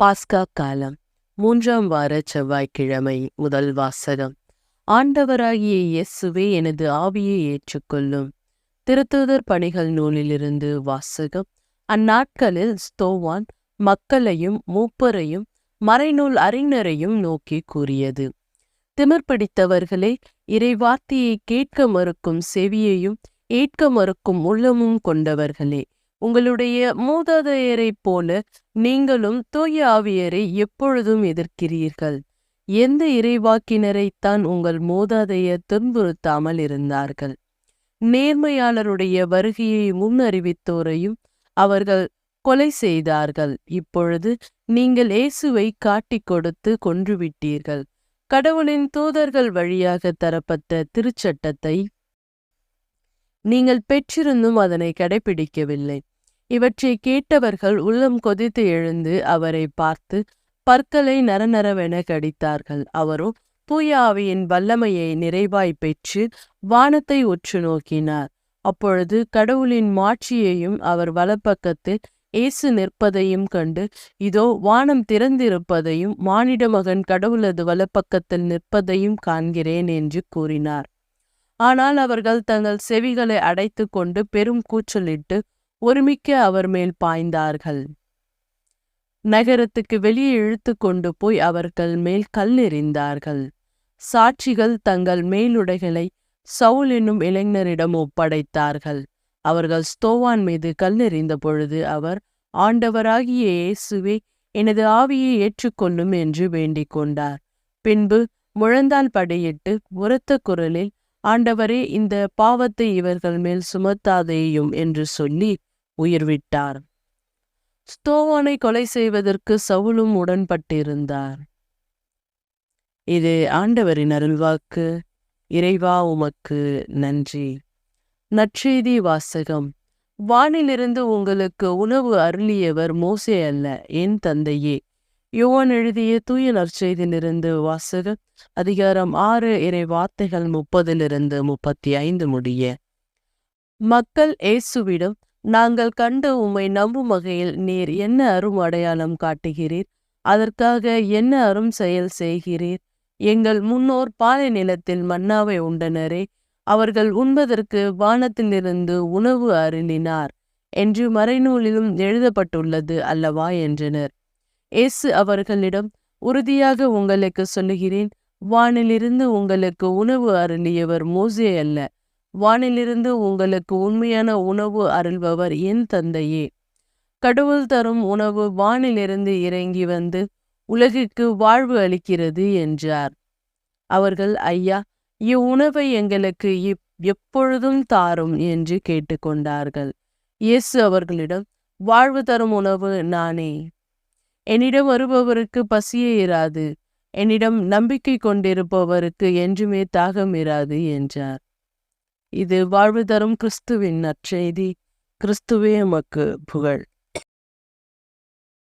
பாஸ்கா காலம் மூன்றாம் வார செவ்வாய்க்கிழமை முதல் வாசகம். ஆண்டவராகிய இயேசுவே எனது ஆவியை ஏற்றுக்கொள்ளும். திருத்தூதர் பணிகள் நூலிலிருந்து வாசகம். அந்நாட்களில் ஸ்தோவான் மக்களையும் மூப்பரையும் மறைநூல் அறிஞரையும் நோக்கி கூறியது. திமிர் பிடித்தவர்களே இறைவார்த்தையை கேட்க மறுக்கும் செவியையும் ஏற்க மறுக்கும் உள்ளமும் கொண்டவர்களே உங்களுடைய மூதாதையரைப் போல நீங்களும் தூய ஆவியரை எப்பொழுதும் எதிர்க்கிறீர்கள். எந்த இறைவாக்கினரைத்தான் உங்கள் மூதாதையர் துன்புறுத்தாமல் இருந்தார்கள்? நேர்மையாளருடைய வருகையை முன்னறிவித்தோரையும் அவர்கள் கொலை செய்தார்கள். இப்பொழுது நீங்கள் இயேசுவை காட்டிக் கொடுத்து கொன்றுவிட்டீர்கள். கடவுளின் தூதர்கள் வழியாக தரப்பட்ட திருச்சட்டத்தை நீங்கள் பெற்றிருந்தும் அதனை கடைபிடிக்கவில்லை இவற்றை கேட்டவர்கள் உள்ளம் கொதித்து எழுந்து அவரை பார்த்து பற்களை நரநரவென கடித்தார்கள். அவரோ தூய ஆவியின் வல்லமையை நிறைவாய் பெற்று வானத்தை உற்று நோக்கினார். அப்பொழுது கடவுளின் மாட்சியையும் அவர் வலப்பக்கத்தில் இயேசு நிற்பதையும் கண்டு இதோ வானம் திறந்திருப்பதையும் மானிட மகன் கடவுளது வலப்பக்கத்தில் நிற்பதையும் காண்கிறேன் என்று கூறினார். ஆனால் அவர்கள் தங்கள் செவிகளை அடைத்து கொண்டு பெரும் கூச்சலிட்டு ஒருமிக்க அவர் மேல் பாய்ந்தார்கள். நகரத்துக்கு வெளியே இழுத்து கொண்டு போய் அவர்கள் மேல் கல்லெறிந்தார்கள் சாட்சிகள் தங்கள் மேலுடைகளை சவுல் என்னும் இளைஞரிடம் ஒப்படைத்தார்கள். அவர்கள் ஸ்தோவான் மீது கல் பொழுது அவர் ஆண்டவராகிய இயேசுவே எனது ஆவியை ஏற்றுக்கொள்ளும் என்று வேண்டிக் கொண்டார். பின்பு முழந்தால் படையிட்டு உரத்த குரலில் ஆண்டவரே இந்த பாவத்தை இவர்கள் மேல் சுமத்தாதேயும் என்று சொல்லி உயிர்விட்டார். ஸ்தோவானை கொலை செய்வதற்கு சவுலும் உடன்பட்டிருந்தார். இது ஆண்டவரின் அருள்வாக்கு. இறைவா உமக்கு நன்றி. நற்செய்தி வாசகம். வானிலிருந்து உங்களுக்கு உணவு அருளியவர் மோசே அல்ல என் தந்தையே. யோவான் எழுதிய தூய நற்செய்தியிலிருந்து வாசகர் அதிகாரம் ஆறு இறை வார்த்தைகள் முப்பதிலிருந்து முப்பத்தி ஐந்து முடிய. மக்கள் இயேசுவிடம் நாங்கள் கண்டு உம்மை நம்பும் வகையில் நீர் என்ன அரும் அடையாளம் காட்டுகிறீர்? அதற்காக என்ன அரும் செயல் செய்கிறீர்? எங்கள் முன்னோர் பாலை நிலத்தில் மன்னாவை உண்டனரே அவர்கள் உண்பதற்கு வானத்திலிருந்து உணவு அருளினார் என்று மறைநூலிலும் எழுதப்பட்டுள்ளது அல்லவா என்றனர். இயேசு அவர்களிடம் உறுதியாக உங்களுக்கு சொல்லுகிறேன் வானிலிருந்து உங்களுக்கு உணவு அருளியவர் மோசே அல்ல. வானிலிருந்து உங்களுக்கு உண்மையான உணவு அருள்பவர் என் தந்தையே. கடவுள் தரும் உணவு வானிலிருந்து இறங்கி வந்து உலகிற்கு வாழ்வு அளிக்கிறது என்றார். அவர்கள் ஐயா இவ்வுணவை எங்களுக்கு இப் எப்பொழுதும் தாரும் என்று கேட்டுக்கொண்டார்கள். இயேசு அவர்களிடம் வாழ்வு தரும் உணவு நானே. என்னிடம் வருபவருக்கு பசியே இராது. என்னிடம் நம்பிக்கை கொண்டிருப்பவருக்கு என்றுமே தாகம் இராது என்றார். இது வாழ்வு தரும் கிறிஸ்துவின் நற்செய்தி. கிறிஸ்துவே எமக்கு புகழ்.